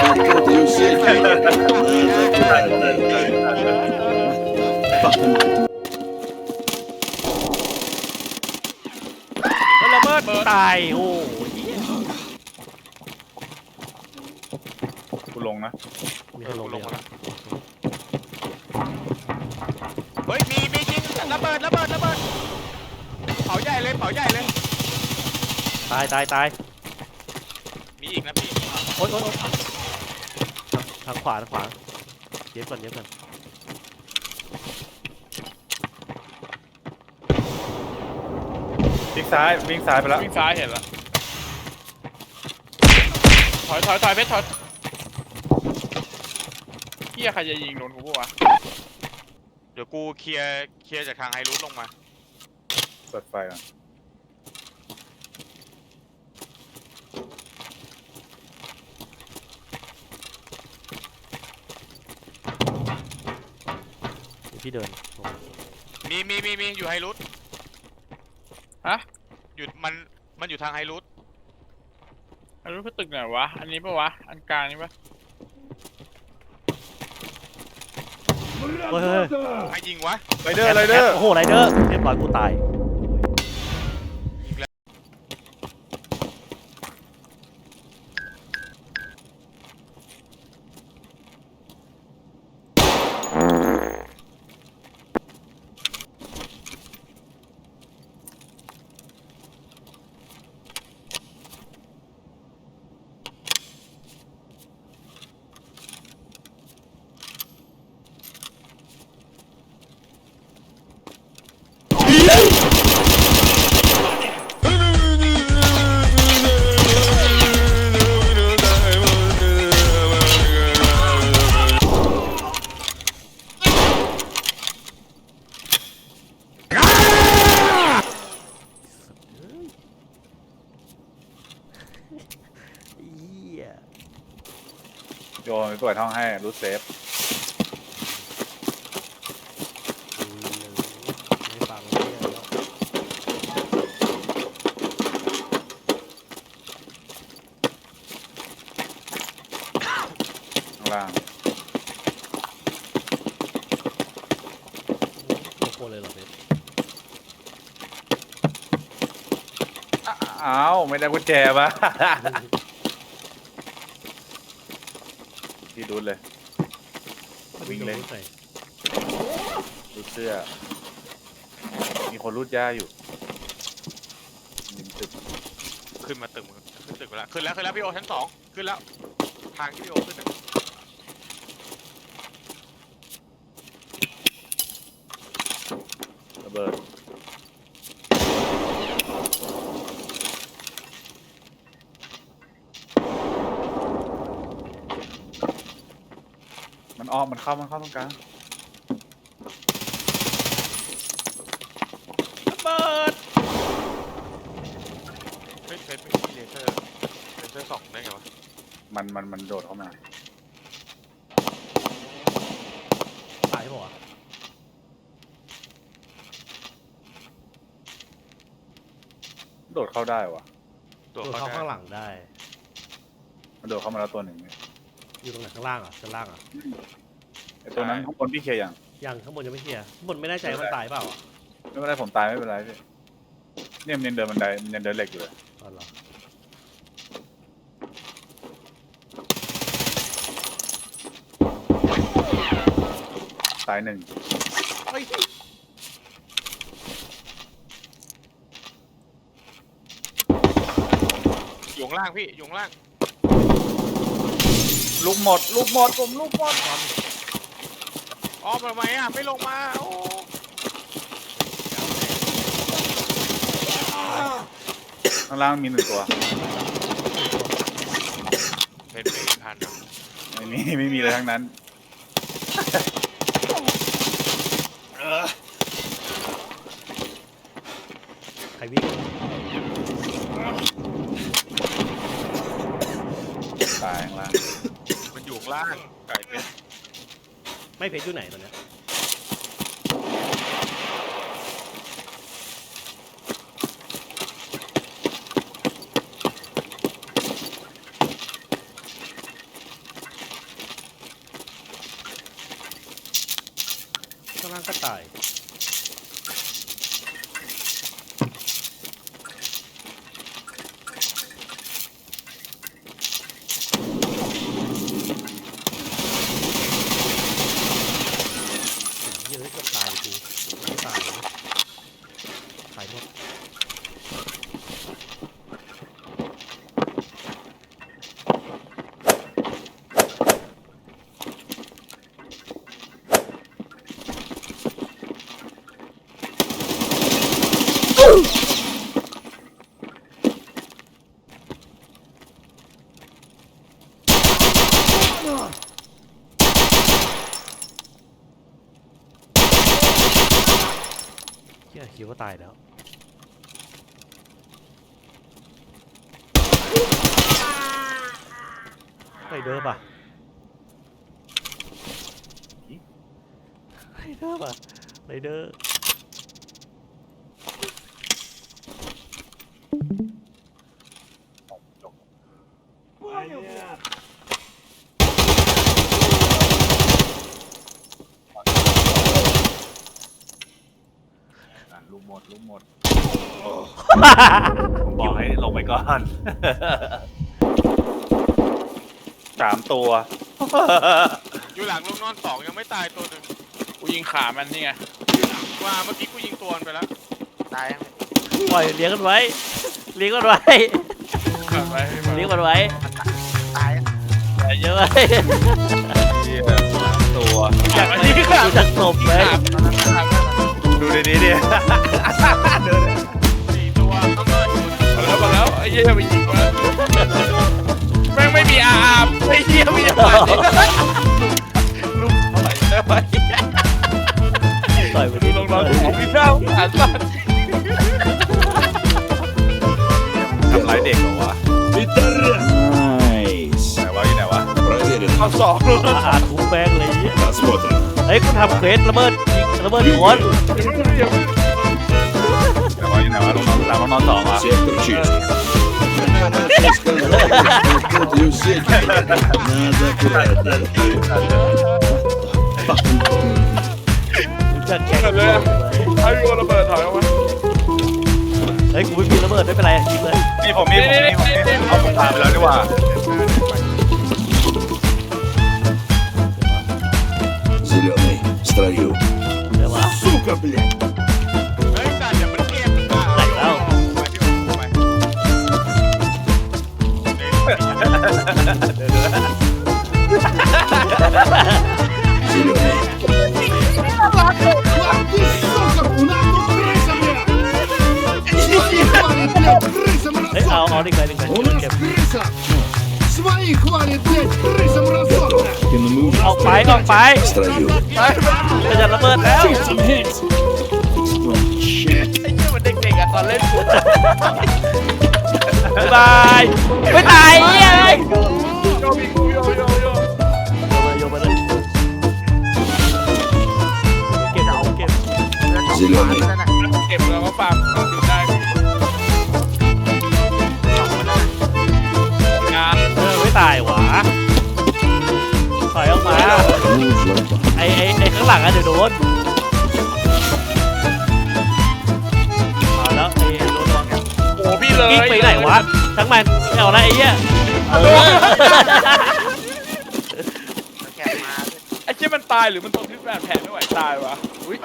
Fucking shit. Fucking มันระเบิดตาย โอ้ยเหี้ยกูลงนะมีเอใครอลลงงเลยมาเหรอแล้วเฮ้ย มีมีจริงระเบิดระเบิดระเบิดเผาใหญ่เลยเผาใหญ่เลย ตายตายตายมีอีกนะพี่ โอ๊ยโอ๊ยโอ๊ยทาง ขวาทางขวาเย็บก่อนเย็บก่อนวิ่งซ้ายวิ่งซ้ายไปแล้ววิ่งซ้ายเห็นละถอยถอยถอยเพชรถอยเฮียใครจะยิงโดนกูปะวะเดี๋ยวกูเคลียร์เคลียร์จากทางไฮรูทลงมาเปิดไฟก่อน เดี๋ยวพี่เดินลงมีมีมีมีอยู่ไฮรูทฮะ หยุดมันมันอยู่ทางไฮรูทอันนี้คือตึกไหนวะ อันนี้ปะวะ อันกลางนี่ปะเฮ้ยเฮ้ยเฮ้ยใครยิงวะ ไรเดอร์ไรเดอร์โอ้โหไรเดอร์เรียบร้อยกูตาย เปิดห้องให้รูทเซฟไม่ฟังเหี้ยแล้วข้างล่างโอ้โหเลยเหรอเพชรอ้าวไม่ได้กุญแจปะ พี่ดูดเลย วิ่งเลย ใส่รูดเสื้อ มีคนรูดหญ้าอยู่ริมตึกขึ้นมาตึกมึงขึ้นตึกไปแล้วขึ้นแล้วขึ้นแล้วพี่โอชั้นสองขึ้นแล้ว ทางที่พี่โอขึ้นน่ะระเบิด มันออกมันเข้ามันเข้าตรงกลางระเบิดเฮ้ยเพชรไม่มีเลเซอร์เลเซอร์สองได้ไงวะมันมันมันโดดเข้ามาตายเปล่าวะโดดเข้าได้วะตัวตัวเขาเข้าได้ข้างหลังได้มันโดดเข้ามาแล้วตัวหนึ่ง อยู่ตรงไหนข้างล่างอะข้างล่างอะไอตัวนั้นข้างบนพี่เคลียร์ยังยังข้างบนยังไม่เคลียร์ข้างบนไม่แน่ใจว่ามันตายเปล่าอะไม่เป็นไรผมตายไม่เป็นไรพี่เนี่ยมันยังเดินบันไดมันยังเดินเหล็กอยู่เลยอ๋อเหรอตายหนึ่งเฮ้ยอยู่ข้างล่างพี่อยู่ข้างล่าง ลูกหมด ลูกหมดผมลูกหมดอ๋อทำไมอะไม่ลงมาโอ้ข้างล่างมีหนึ่งตัว เป็นไม่ทันไม่มี ไม่มีเลยทั้งนั้น ใครวิ่ง ตายข้างล่าง มันอยู่ข้างล่างไก่เป็น ไม่ เพชรอยู่ไหนตอนเนี้ยางก็ตายเหี้ยอะเกือบตายกูไม่ตายเลยตายหมด เฮียคิดว่าตายแล้ว ไรเดอร์ป่ะไรเดอร์ป่ะไรเดอร์ ลุกหมดลุกหมดบอกให้ลงไปก่อน สามตัว อยู่หลังลูกนอนสองยังไม่ตายตัวหนึ่งกูยิงขามันนี่ไงว่าเมื่อกี้กูยิงตัวมันไปแล้วตายยังปล่อยเลี้ยงกันไว้ เลี้ยงกันไว้ ขาดไว้เลี้ยงกันไว้ตายอย่าเยอะไว้เหี้ยสามตัว อยากเลยกูจะศพเลยดูหี้ยไปยิงมาแม่งไม่มีอาร์มไอ้เหี้ยมีอาร์มลูกถอยได้ไหม ต่อยไป ดู ที่ ล ล ง ง น น อ อน น ของพี่เจ้าอ่านสัตว์ ทำร้ายเด็กเหรอวะ Nice. ไหนวะอยู่ไหนวะ Проверено. เอาสองลูก อาร์ทุบแป้งเลย Посмотрим. เฮ้ยกูทำเควสระเบิดยิงระเบิดคน ไหนวะอยู่ไหนวะลงนอนหลังลงนอนสองอ่ะ Сектор чист. Подаю сеть. Надо аккуратно. รู้จักแข่ง เลยไอ้วัวระเบิดถอยออกมา เฮ้ยกูไม่มีระเบิดไม่เป็นไรยิงเลย นี่ผมมีผมมีผมมีเอาผมพาไปแล้วดีกว่า Зеленый. В строю. เดี๋ยววะ Сука, блядь. เฮ้ยเอา разок! เอาดิไกลดิไกล У нас เก็บ крыса! Свои хвалит, блядь, крысам разок! Готов. In the mood. ออกไปออกไป В строю. จะจะระเบิดแล้ว Some hits. Explode. Shit. ไอ้เหี้ยมันเด็กๆอ่ะตอนเล่นกู บ๊ายบายไม่ตายเหี้ยเลยโยมีกูโยโยโยโยมาเลยเก็บเอาเก็บเก็บแล้วก็ฟาร์มอยู่ได้งานเออไม่ตายหวะถอยออกมา Move like a ไอไอไอข้างหลังอะเดี๋ยวโดน เลยกิ๊กไปไหนวะทั้งมันไม่เอาละไอ้เหี้ยเออแกมาไอ้เชี่ยมันตายหรือมันทนพิษแผลไม่ไหวตายวะเฮ้ย